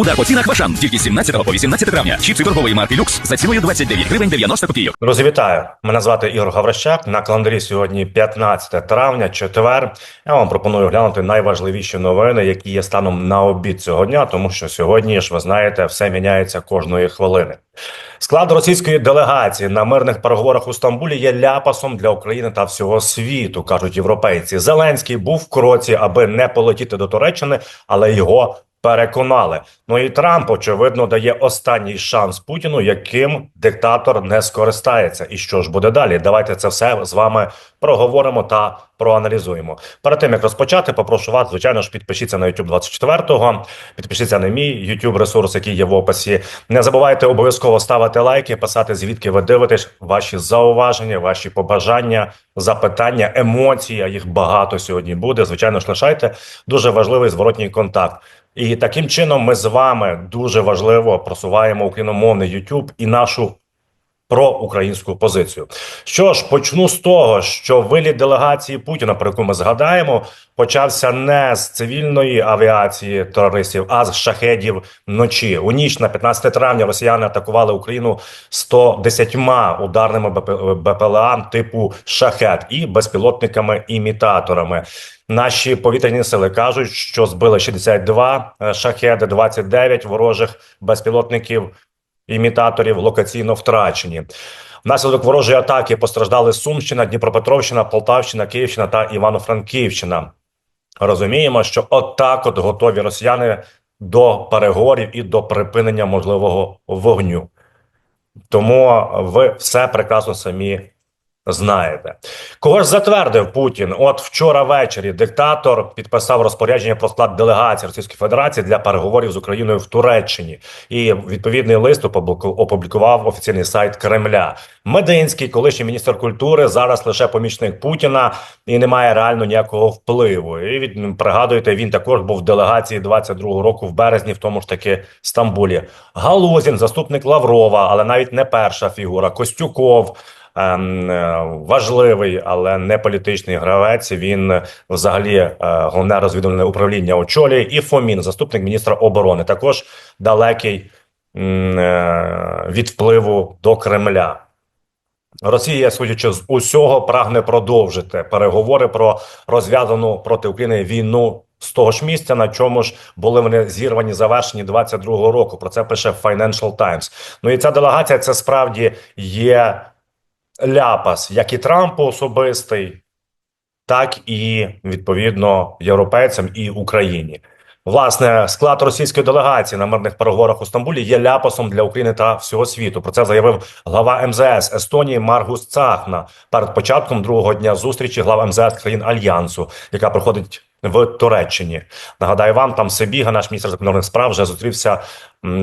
Удар по цінах Вашан тільки з 17 по 18 травня. Чіпси торгової марки Люкс за ціною 29 гривень 90 копійок. Друзі! Мене звати Ігор Гаврищак. На календарі сьогодні 15 травня, четвер. Я вам пропоную глянути найважливіші новини, які є станом на обід цього дня, тому що сьогодні ж ви знаєте, все міняється кожної хвилини. Склад російської делегації на мирних переговорах у Стамбулі є ляпасом для України та всього світу, кажуть європейці. Зеленський був в кроці, аби не полетіти до Туреччини, але його переконали. Ну і Трамп, очевидно, дає останній шанс Путіну, яким диктатор не скористається. І що ж буде далі? Давайте це все з вами проговоримо та проаналізуємо. Перед тим як розпочати, попрошу вас, звичайно ж, підпишіться на YouTube 24-го, підпишіться на мій YouTube ресурс, який є в описі. Не забувайте обов'язково ставити лайки, писати звідки ви дивитесь, ваші зауваження, ваші побажання, запитання, емоції. Їх багато сьогодні буде. Звичайно ж, лишайте дуже важливий зворотній контакт. І таким чином ми з вами дуже важливо просуваємо україномовний YouTube і нашу проукраїнську позицію. Що ж, почну з того, що виліт делегації Путіна, про яку ми згадаємо, почався не з цивільної авіації терористів, а з шахедів вночі. У ніч на 15 травня росіяни атакували Україну 110 ударними БП- БПЛА типу шахет і безпілотниками-імітаторами. Наші повітряні сили кажуть, що збили 62 е, шахеди, 29 ворожих безпілотників імітаторів локаційно втрачені. Внаслідок ворожої атаки постраждали Сумщина, Дніпропетровщина, Полтавщина, Київщина та Івано-Франківщина. Розуміємо, що отак от готові росіяни до переговорів і до припинення можливого вогню. Тому ви все прекрасно самі знаєте. Кого ж затвердив Путін? От вчора ввечері диктатор підписав розпорядження про склад делегації Російської Федерації для переговорів з Україною в Туреччині. І відповідний лист опубліку- опублікував офіційний сайт Кремля. Мединський, колишній міністр культури, зараз лише помічник Путіна і не має реально ніякого впливу. І від пригадуєте, він також був в делегації 22-го року в березні, в тому ж таки Стамбулі. Галузін, заступник Лаврова, але навіть не перша фігура. Костюков. Ем, е, Важливий, але не політичний гравець. Він е, взагалі е, головне розвідувальне управління очолює. І Фомін, заступник міністра оборони, також далекий від впливу до Кремля. Росія, судячи з усього, прагне продовжити переговори про розв'язану проти України війну з того ж місця, на чому ж були вони зірвані, завершені 22-го року. Про це пише Financial Times. Ну і ця делегація це справді є ляпас, як і Трампу особистий, так і відповідно європейцям і Україні. Власне, склад російської делегації на мирних переговорах у Стамбулі є ляпасом для України та всього світу. Про це заявив глава МЗС Естонії Маргус Цахна перед початком другого дня зустрічі глав МЗС країн Альянсу, яка проходить в Туреччині. Нагадаю вам, там Себіга, наш міністр закордонних справ, вже зустрівся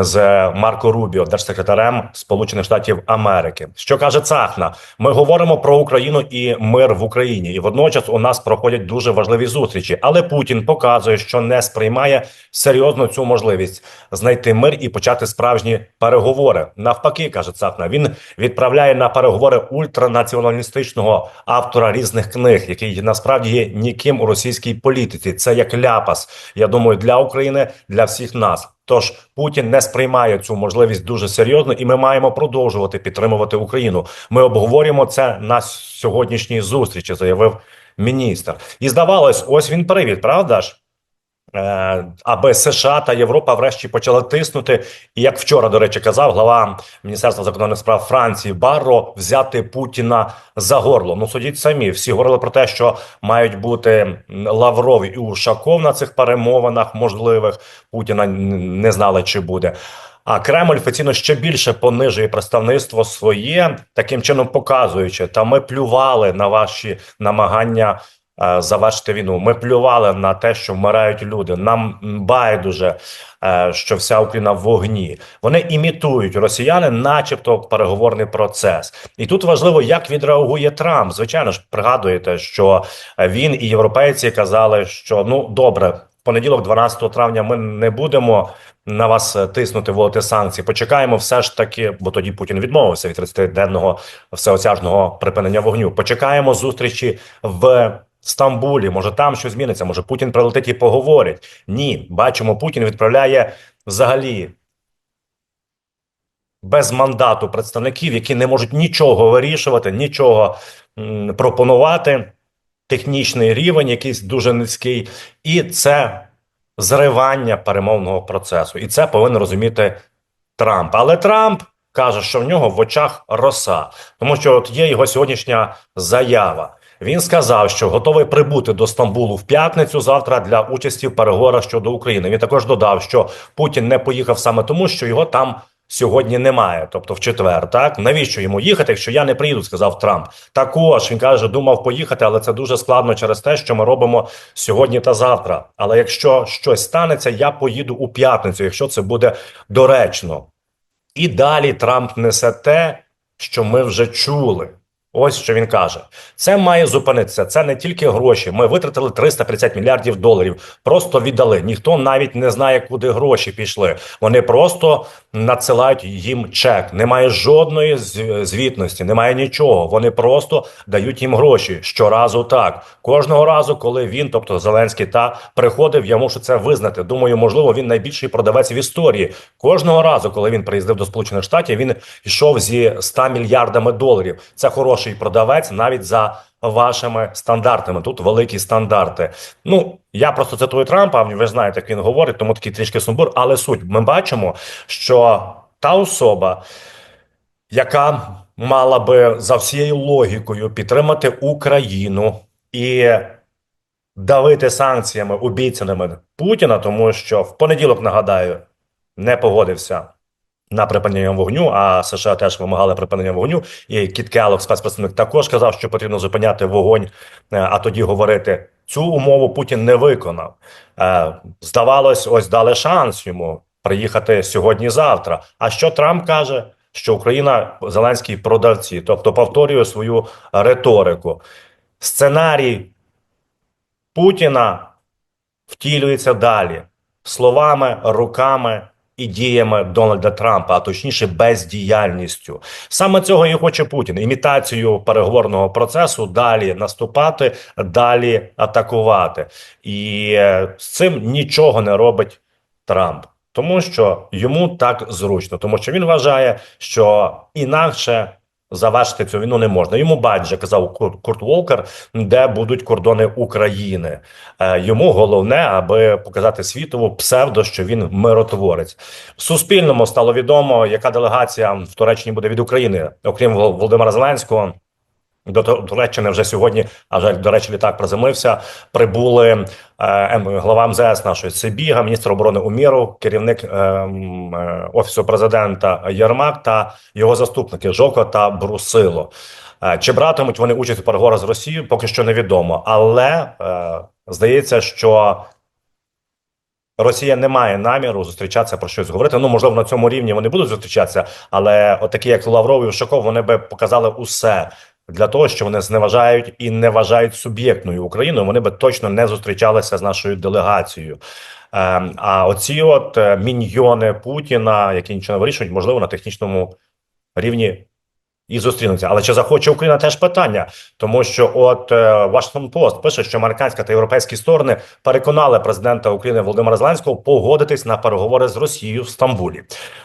з Марко Рубіо, держсекретарем Сполучених Штатів Америки. Що каже Цахна? Ми говоримо про Україну і мир в Україні, і водночас у нас проходять дуже важливі зустрічі. Але Путін показує, що не сприймає серйозно цю можливість знайти мир і почати справжні переговори. Навпаки, каже Цахна, він відправляє на переговори ультранаціоналістичного автора різних книг, який насправді є ніким у російській політиці. Це як ляпас. Я думаю, для України, для всіх нас. Тож Путін не сприймає цю можливість дуже серйозно, і ми маємо продовжувати підтримувати Україну. Ми обговорюємо це на сьогоднішній зустрічі, заявив міністр. І здавалось, ось він привід, правда ж? Е, аби США та Європа врешті почали тиснути, і як вчора, до речі, казав глава Міністерства закордонних справ Франції Барро взяти Путіна за горло. Ну судіть самі, всі говорили про те, що мають бути Лавров і Ушаков на цих перемовинах можливих. Путіна не знали, чи буде. А Кремль офіційно ще більше понижує представництво своє, таким чином показуючи, та ми плювали на ваші намагання завершити війну. Ми плювали на те, що вмирають люди. Нам байдуже, е, що вся Україна в вогні. Вони імітують росіяни, начебто, переговорний процес. І тут важливо, як відреагує Трамп. Звичайно ж, пригадуєте, що е, він і європейці казали, що ну добре. в Понеділок, 12 травня, ми не будемо на вас е, тиснути, вводити санкції. Почекаємо, все ж таки, бо тоді Путін відмовився від 30-денного всеосяжного припинення вогню. Почекаємо зустрічі в Стамбулі. Може там щось зміниться. Може Путін прилетить і поговорить. Ні, бачимо, Путін відправляє взагалі без мандату представників, які не можуть нічого вирішувати, нічого пропонувати. Технічний рівень, якийсь дуже низький, і це зривання перемовного процесу. І це повинен розуміти Трамп. Але Трамп каже, що в нього в очах роса, тому що от є його сьогоднішня заява. Він сказав, що готовий прибути до Стамбулу в п'ятницю завтра для участі в переговорах щодо України. Він також додав, що Путін не поїхав саме тому, що його там сьогодні немає, тобто в четвер. Так навіщо йому їхати, якщо я не приїду, сказав Трамп. Також він каже, думав поїхати, але це дуже складно через те, що ми робимо сьогодні та завтра. Але якщо щось станеться, я поїду у п'ятницю, якщо це буде доречно. І далі Трамп несе те, що ми вже чули. Ось що він каже: це має зупинитися. Це не тільки гроші. Ми витратили 350 мільярдів доларів. Просто віддали. Ніхто навіть не знає, куди гроші пішли. Вони просто надсилають їм чек. Немає жодної звітності, немає нічого. Вони просто дають їм гроші щоразу. Так кожного разу, коли він, тобто Зеленський, та приходив, я мушу це визнати. Думаю, можливо, він найбільший продавець в історії. Кожного разу, коли він приїздив до Сполучених Штатів, він йшов зі 100 мільярдами доларів. Це хороший продавець навіть за вашими стандартами. Тут великі стандарти. Ну я просто цитую Трампа. Ви знаєте, як він говорить, тому такий трішки сумбур. Але суть ми бачимо, що та особа, яка мала би за всією логікою підтримати Україну і давити санкціями обіцяними Путіна, тому що в понеділок нагадаю не погодився на припинення вогню, а США теж вимагали припинення вогню. І Кіт Келлог, спецпредставник, також казав, що потрібно зупиняти вогонь, е, а тоді говорити. Цю умову Путін не виконав. Е, Здавалось, ось дали шанс йому приїхати сьогодні-завтра. А що Трамп каже? Що Україна Зеленський продавці, тобто повторює свою риторику. Сценарій Путіна втілюється далі словами, руками і діями Дональда Трампа, а точніше бездіяльністю. Саме цього і хоче Путін. Імітацію переговорного процесу далі наступати, далі атакувати. І е, з цим нічого не робить Трамп. Тому що йому так зручно, тому що він вважає, що інакше завершити цю війну не можна. Йому байдуже казав Курт, Волкер, де будуть кордони України. Е, йому головне, аби показати світову псевдо, що він миротворець. Суспільному стало відомо, яка делегація в Туреччині буде від України, окрім Вол- Володимира Зеленського. До Ту- Туреччини вже сьогодні, а жаль, до речі, літак приземлився. Прибули е, М- глава МЗС нашої Сибіга, міністр оборони Уміров, керівник е, е, офісу президента Єрмак та його заступники Жовко та Брусило. Е, Чи братимуть вони участь у переговорах з Росією, поки що невідомо. Але е, здається, що Росія не має наміру зустрічатися про щось говорити. Ну можливо, на цьому рівні вони будуть зустрічатися, але от такі, як Лавров і Ушаков, вони би показали усе для того, що вони зневажають і не вважають суб'єктною Україною. Вони би точно не зустрічалися з нашою делегацією. Ем, а оці от е, міньйони Путіна, які нічого не вирішують, можливо, на технічному рівні і зустрінуться. Але чи захоче Україна теж питання, тому що от е, Washington Post пише, що американська та європейські сторони переконали президента України Володимира Зеленського погодитись на переговори з Росією в Стамбулі.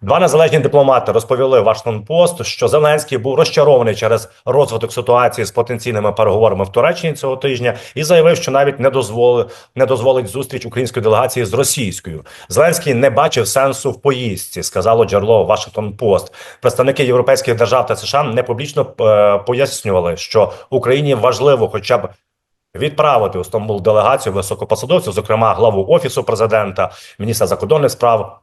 Два незалежні дипломати розповіли Washington Post, що Зеленський був розчарований через розвиток ситуації з потенційними переговорами в Туреччині цього тижня і заявив, що навіть не дозволить не дозволить зустріч української делегації з російською. Зеленський не бачив сенсу в поїздці, сказало джерело Washington Post. Представники європейських держав та США не публічно е, пояснювали, що Україні важливо, хоча б. Відправити у Стамбул делегацію високопосадовців, зокрема главу офісу президента, міністра закордонних справ,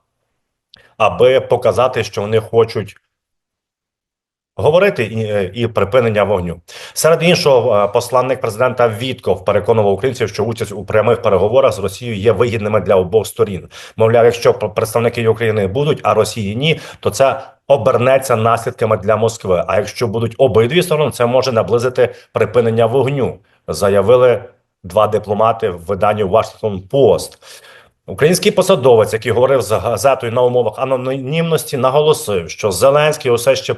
аби показати, що вони хочуть говорити і, е, і припинення вогню. Серед іншого, е, посланник президента Вітков переконував українців, що участь у прямих переговорах з Росією є вигідними для обох сторін. Мовляв, якщо представники України будуть, а Росії ні, то це обернеться наслідками для Москви. А якщо будуть обидві сторони, це може наблизити припинення вогню, заявили два дипломати в виданні Washington Post. Український посадовець, який говорив з газетою на умовах анонімності, наголосив, що Зеленський усе ще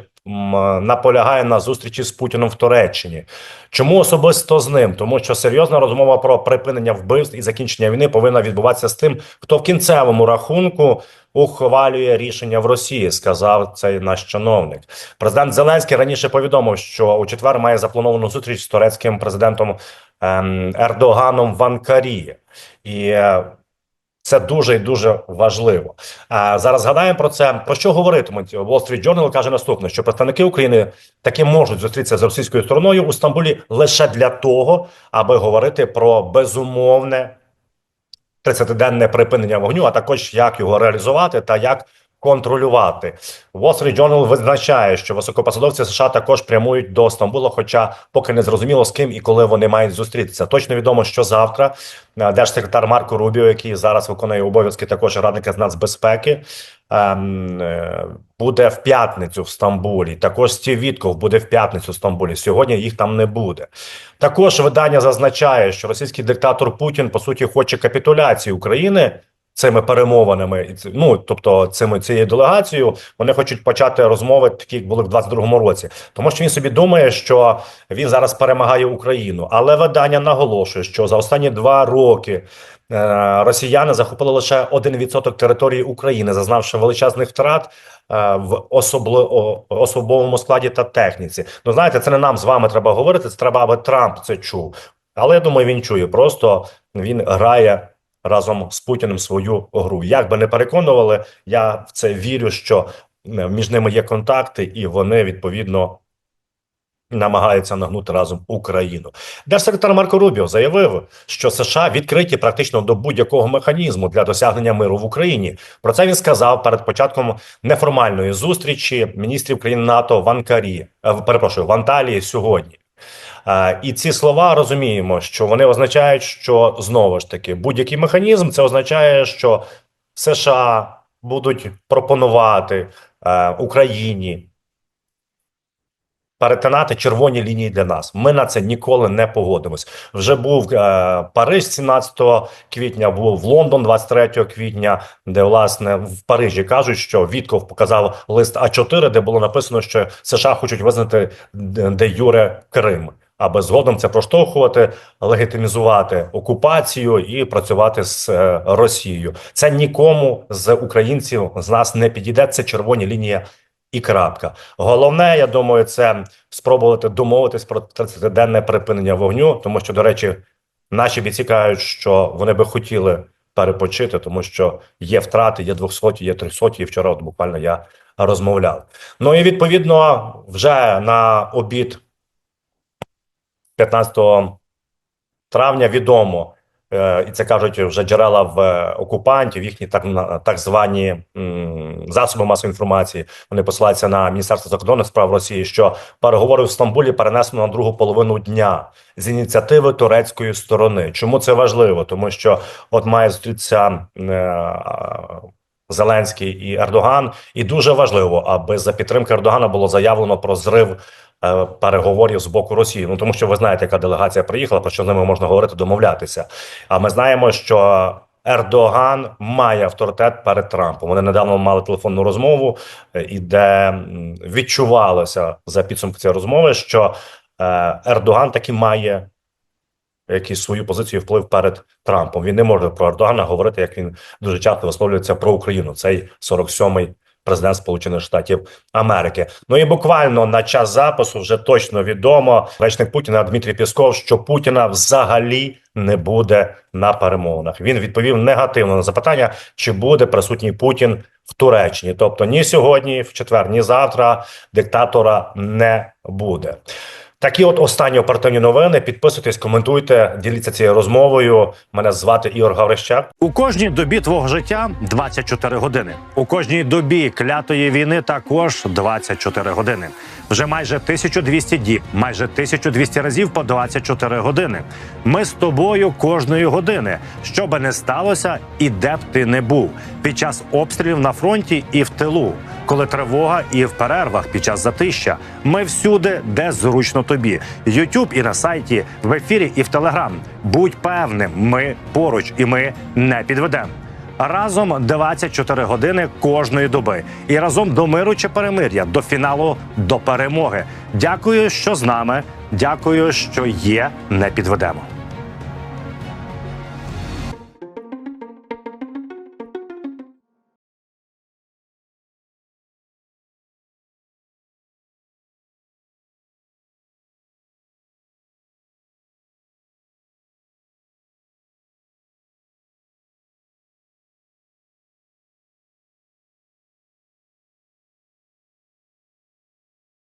наполягає на зустрічі з Путіним в Туреччині. Чому особисто з ним? Тому що серйозна розмова про припинення вбивств і закінчення війни повинна відбуватися з тим, хто в кінцевому рахунку ухвалює рішення в Росії, сказав цей наш чиновник. Президент Зеленський раніше повідомив, що у четвер має заплановану зустріч з турецьким президентом ем, Ердоганом в Анкарі. І е, це дуже і дуже важливо. А зараз згадаємо про це. Про що говоритимуть Wall Street Journal каже наступне: що представники України таки можуть зустрітися з російською стороною у Стамбулі лише для того, аби говорити про безумовне 30-денне припинення вогню, а також як його реалізувати та як контролювати. Wall Street Journal визначає, що високопосадовці США також прямують до Стамбула, хоча поки не зрозуміло з ким і коли вони мають зустрітися. Точно відомо, що завтра е, держсекретар Марко Рубіо, який зараз виконує обов'язки також радника з нацбезпеки, ем, е, буде в п'ятницю в Стамбулі. Також Стів Вітков буде в п'ятницю в Стамбулі. Сьогодні їх там не буде. Також видання зазначає, що російський диктатор Путін по суті хоче капітуляції України. Цими перемовинами, ну тобто цими цією делегацією, вони хочуть почати розмови, такі як були в 22-му році, тому що він собі думає, що він зараз перемагає Україну. Але видання наголошує, що за останні два роки е, росіяни захопили лише 1% території України, зазнавши величезних втрат е, в особовому складі та техніці. Ну знаєте, це не нам з вами треба говорити. Це треба, аби Трамп це чув. Але я думаю, він чує. Просто він грає разом з Путіним свою гру. Як би не переконували, я в це вірю, що е, між ними є контакти, і вони відповідно намагаються нагнути разом Україну. Держсекретар Марко Рубіо заявив, що США відкриті практично до будь-якого механізму для досягнення миру в Україні. Про це він сказав перед початком неформальної зустрічі міністрів країн НАТО в Анкарі. е, Перепрошую в Анталії сьогодні. І ці слова розуміємо, що вони означають, що знову ж таки будь-який механізм це означає, що США будуть пропонувати е, Україні перетинати червоні лінії для нас. Ми на це ніколи не погодимось. Вже був е, Париж 17 квітня, був Лондон 23 квітня, де власне в Парижі кажуть, що Вітков показав лист А4, де було написано, що США хочуть визнати де юре Крим. Аби згодом це проштовхувати, легітимізувати окупацію і працювати з е, Росією. Це нікому з українців з нас не підійде. Це червоні лінії і крапка. Головне, я думаю, це спробувати домовитись про 30-денне припинення вогню, тому що, до речі, наші бійці кажуть, що вони би хотіли перепочити, тому що є втрати, є 200, є 300, і вчора от буквально я розмовляв. Ну і відповідно, вже на обід 15 травня відомо, і це кажуть вже джерела в е, окупантів, їхні так так звані засоби масової інформації. Вони посилаються на Міністерство закордонних справ Росії, що переговори в Стамбулі перенесено на другу половину дня з ініціативи турецької сторони. Чому це важливо? Тому що от має зустрітися. е, Зеленський і Ердоган, і дуже важливо, аби за підтримки Ердогана було заявлено про зрив е, переговорів з боку Росії. Ну тому що ви знаєте, яка делегація приїхала, про що з ними можна говорити, домовлятися. А ми знаємо, що Ердоган має авторитет перед Трампом. Вони недавно мали телефонну розмову, е, і де відчувалося за підсумки цієї розмови, що е, Ердоган таки має якісь свою позицію вплив перед Трампом. Він не може про Ердогана говорити, як він дуже часто висловлюється про Україну. Цей 47-й президент Сполучених Штатів Америки. Ну і буквально на час запису вже точно відомо речник Путіна Дмитрій Пісков, що Путіна взагалі не буде на перемовинах. Він відповів негативно на запитання, чи буде присутній Путін в Туреччині. Тобто ні сьогодні, в четвер, ні завтра диктатора не буде. Такі от останні оперативні новини. Підписуйтесь, коментуйте, діліться цією розмовою. Мене звати Ігор Гаврищак. У кожній добі твого життя 24 години. У кожній добі клятої війни також 24 години. Вже майже 1200 діб, майже 1200 разів по 24 години. Ми з тобою кожної години, що би не сталося, і де б ти не був під час обстрілів на фронті і в тилу, коли тривога і в перервах під час затища. Ми всюди, де зручно тобі. Ютуб і на сайті, в ефірі і в Телеграм. Будь певним, ми поруч і ми не підведемо. Разом 24 години кожної доби. І разом до миру чи перемир'я, до фіналу, до перемоги. Дякую, що з нами. Дякую, що є. Не підведемо.